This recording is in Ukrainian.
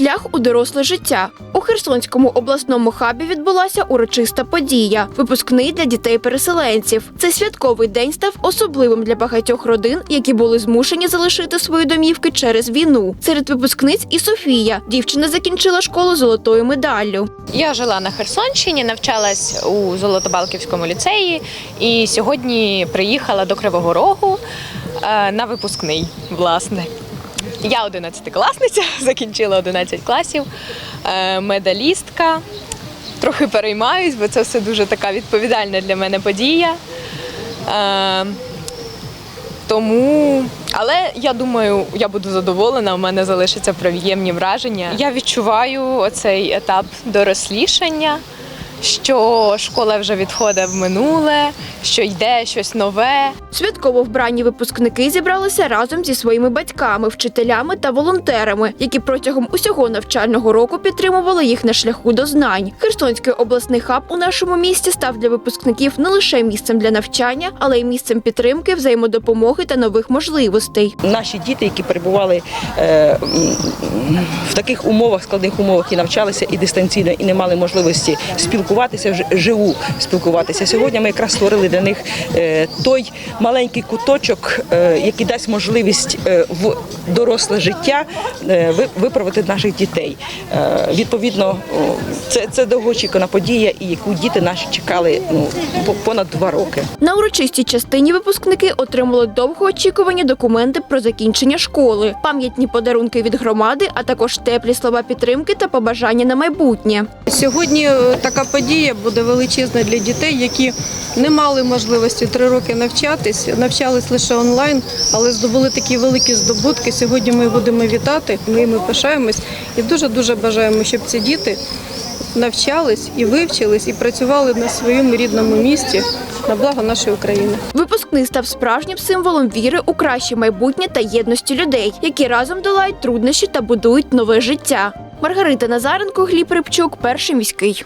шлях у доросле життя. У Херсонському обласному хабі відбулася урочиста подія випускний для дітей-переселенців. Цей святковий день став особливим для багатьох родин, які були змушені залишити свої домівки через війну. Серед випускниць і Софія. Дівчина закінчила школу золотою медаллю. Я жила на Херсонщині, навчалась у Золотобалківському ліцеї і сьогодні приїхала до Кривого Рогу е, на випускний, власне. Я 11-класниця, закінчила 11 класів, е, медалістка. Трохи переймаюсь, бо це все дуже така відповідальна для мене подія. Е, тому, але я думаю, я буду задоволена. У мене залишаться приємні враження. Я відчуваю оцей етап дорослішання, що школа вже відходить в минуле, що йде щось нове. Святково вбрані випускники зібралися разом зі своїми батьками, вчителями та волонтерами, які протягом усього навчального року підтримували їх на шляху до знань. Херсонський обласний хаб у нашому місті став для випускників не лише місцем для навчання, але й місцем підтримки, взаємодопомоги та нових можливостей. Наші діти, які перебували е, в таких умовах, складних умовах і навчалися і дистанційно, і не мали можливості спілкуватися вж- живу спілкуватися. Сьогодні ми якраз створили для них е, той маленький куточок, е, який дасть можливість е, в доросле життя виправити наших дітей. Відповідно, це, це довгоочікувана подія, і яку діти наші чекали ну, понад два роки. На урочистій частині випускники отримали довгоочікувані документи про закінчення школи, пам'ятні подарунки від громади, а також теплі слова підтримки та побажання на майбутнє. Сьогодні така подія буде величезна для дітей, які не мали можливості три роки навчатись, навчались лише онлайн, але здобули такі великі здобутки. Сьогодні ми будемо вітати. Ми їми пишаємось і дуже дуже бажаємо, щоб ці діти навчались і вивчились, і працювали на своєму рідному місті на благо нашої України. Випускний став справжнім символом віри у краще майбутнє та єдності людей, які разом долають труднощі та будують нове життя. Маргарита Назаренко, Гліб Рибчук, перший міський.